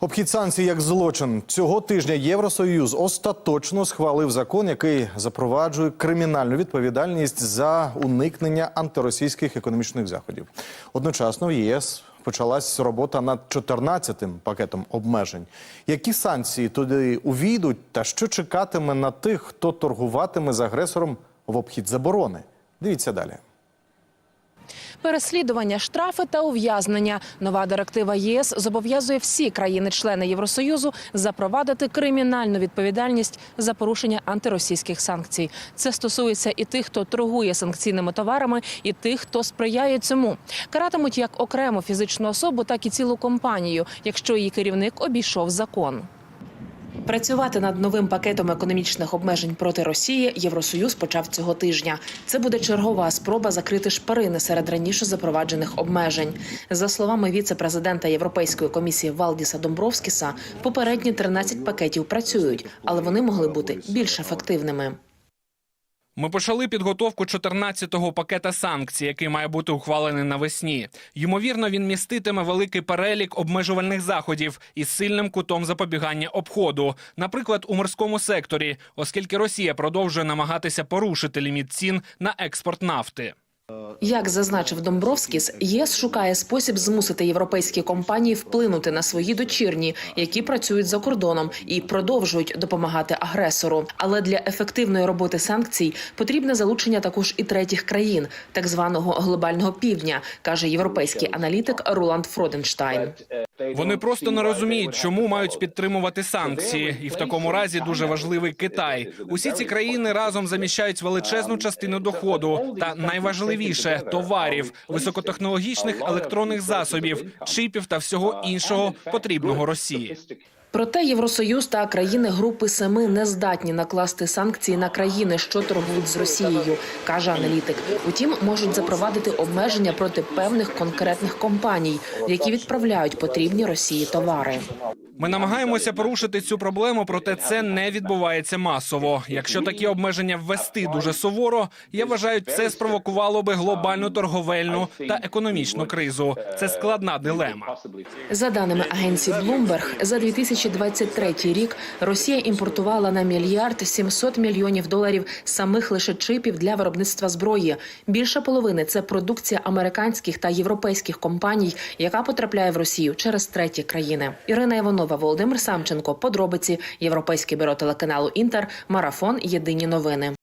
Обхід санкцій як злочин цього тижня Євросоюз остаточно схвалив закон, який запроваджує кримінальну відповідальність за уникнення антиросійських економічних заходів. Одночасно в ЄС почалась робота над 14-тим пакетом обмежень. Які санкції туди увійдуть, та що чекатиме на тих, хто торгуватиме з агресором в обхід заборони? Дивіться далі. Переслідування, штрафи та ув'язнення. Нова директива ЄС зобов'язує всі країни-члени Євросоюзу запровадити кримінальну відповідальність за порушення антиросійських санкцій. Це стосується і тих, хто торгує санкційними товарами, і тих, хто сприяє цьому. Каратимуть як окрему фізичну особу, так і цілу компанію, якщо її керівник обійшов закон. Працювати над новим пакетом економічних обмежень проти Росії Євросоюз почав цього тижня. Це буде чергова спроба закрити шпарини серед раніше запроваджених обмежень. За словами віце-президента Європейської комісії Валдіса Домбровскіса, попередні 13 пакетів працюють, але вони могли бути більш ефективними. Ми почали підготовку 14-го пакета санкцій, який має бути ухвалений навесні. Ймовірно, він міститиме великий перелік обмежувальних заходів із сильним кутом запобігання обходу, наприклад, у морському секторі, оскільки Росія продовжує намагатися порушити ліміт цін на експорт нафти. Як зазначив Домбровськіс, ЄС шукає спосіб змусити європейські компанії вплинути на свої дочірні, які працюють за кордоном і продовжують допомагати агресору. Але для ефективної роботи санкцій потрібне залучення також і третіх країн, так званого глобального півдня, каже європейський аналітик Роланд Фроденштайн. Вони просто не розуміють, чому мають підтримувати санкції, і в такому разі дуже важливий Китай. Усі ці країни разом заміщають величезну частину доходу та найважливіше товарів, високотехнологічних електронних засобів, чипів та всього іншого потрібного Росії. Проте Євросоюз та країни Групи Семи не здатні накласти санкції на країни, що торгують з Росією, каже аналітик. Утім, можуть запровадити обмеження проти певних конкретних компаній, які відправляють потрібні Росії товари. Ми намагаємося порушити цю проблему, проте це не відбувається масово. Якщо такі обмеження ввести дуже суворо, я вважаю, це спровокувало би глобальну торговельну та економічну кризу. Це складна дилема. За даними агенції Bloomberg, за 2023 рік Росія імпортувала на мільярд 700 мільйонів доларів самих лише чипів для виробництва зброї. Більша половини це продукція американських та європейських компаній, яка потрапляє в Росію через треті країни. Ірина Іванова, Володимир Самченко. Подробиці Європейське бюро телеканалу Інтер. Марафон. Єдині новини.